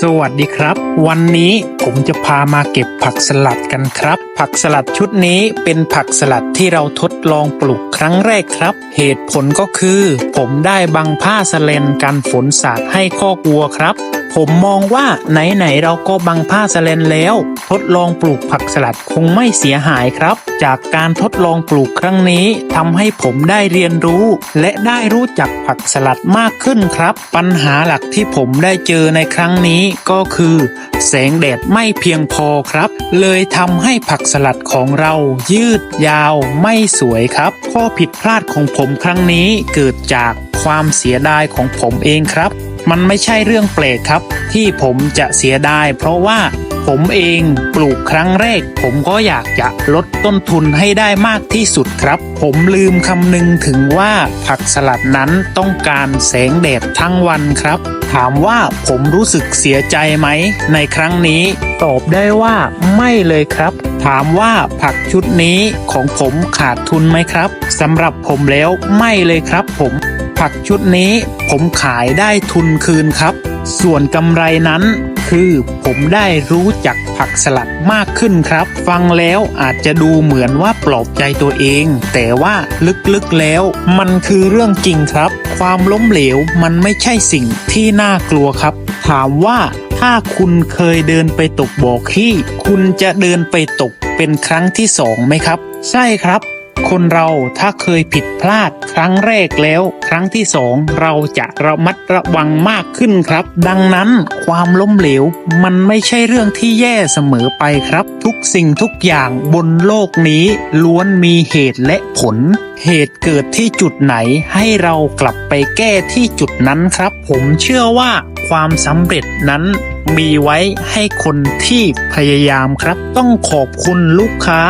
สวัสดีครับ วันนี้ผมจะพามาเก็บผักสลัดกันครับ ผักสลัดชุดนี้เป็นผักสลัดที่เราทดลองปลูกครั้งแรกครับ เหตุผลก็คือ ผมได้บังผ้าสเลนกันฝนสาดให้คอกวัวครับ ผมมองว่าไหนๆเราก็บังผ้าสแลนแล้ว ทดลองปลูกผักสลัดคงไม่เสียหายครับ จากการทดลองปลูกครั้งนี้ทำให้ผมได้เรียนรู้ และได้รู้จักผักสลัดมากขึ้นครับ ปัญหาหลักที่ผมได้เจอในครั้งนี้ก็คือ แสงแดดไม่เพียงพอครับ เลยทำให้ผักสลัดของเรายืดยาวไม่สวยครับ ข้อผิดพลาดของผมครั้งนี้เกิดจากความเสียดายของผมเองครับ มันไม่ใช่เรื่องแปลกครับ ที่ผมจะเสียดายเพราะว่าผมเองปลูกครั้งแรก ผมก็อยากจะลดต้นทุนให้ได้มากที่สุดครับ ผมลืมคำนึงถึงว่าผักสลัดนั้นต้องการแสงแดดทั้งวันครับ ถามว่าผมรู้สึกเสียใจไหม ในครั้งนี้ ตอบได้ว่าไม่เลยครับ ถามว่าผักชุดนี้ของผมขาดทุนไหมครับสำหรับผมแล้วไม่เลยครับผม ผักชุดนี้ ผมขายได้ทุนคืนครับ ส่วนกำไรนั้น คือผมได้รู้จักผักสลัดมากขึ้นครับ ฟังแล้วอาจจะดูเหมือนว่าปลอบใจตัวเอง แต่ว่าลึกๆแล้ว มันคือเรื่องจริงครับ ความล้มเหลวมันไม่ใช่สิ่งที่น่ากลัวครับ ถามว่าถ้าคุณเคยเดินไปตกบ่อขี้ คุณจะเดินไปตกเป็นครั้งที่สองไหมครับ ใช่ครับ คนเราถ้าเคยผิดพลาดครั้งแรกแล้ว ครั้งที่สองเราจะระมัดระวังมากขึ้นครับ ดังนั้นความล้มเหลว มันไม่ใช่เรื่องที่แย่เสมอไปครับ ทุกสิ่งทุกอย่างบนโลกนี้ ล้วนมีเหตุและผล เหตุเกิดที่จุดไหนให้เรากลับไปแก้ที่จุดนั้นครับ ผมเชื่อว่า ความสำเร็จนั้นมีไว้ให้คนที่พยายามครับ ต้องขอบคุณลูกค้า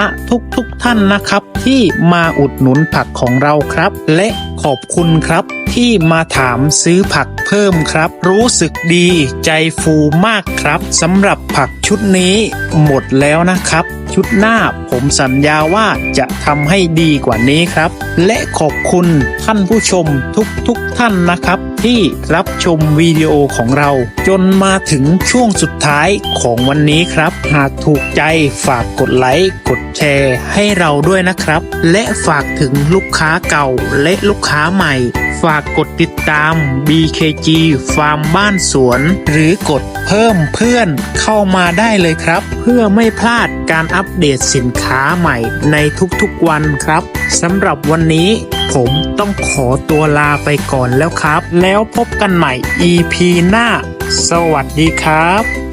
ทุกๆทท่านนะครับ ที่มาอุดหนุนผักของเราครับ และขอบคุณครับที่มาถามซื้อผักเพิ่มครับ รู้สึกดีใจฟูมากครับสำหรับผักชุดนี้หมดแล้วนะครับ ชุดหน้า ผมสัญญาว่าจะทำให้ดีกว่านี้ครับ และขอบคุณท่านผู้ชมทุกๆทท่านนะครับ ที่รับชมวิดีโอของเรา จนมาถึงช่วงสุดท้ายของวันนี้ครับ หากถูกใจฝากกดไลค์กดแชร์ให้เราด้วยนะครับ และฝากถึงลูกค้าเก่าและลูกค้าใหม่ฝากกดติดตาม BKG ฟาร์มบ้านสวน หรือกดเพิ่มเพื่อนเข้ามาได้เลยครับ เพื่อไม่พลาดการอัปเดตสินค้าใหม่ในทุกๆวันครับสำหรับวันนี้ผมต้องขอตัวลาไปก่อนแล้วครับ แล้วพบกันใหม่ EP หน้า สวัสดีครับ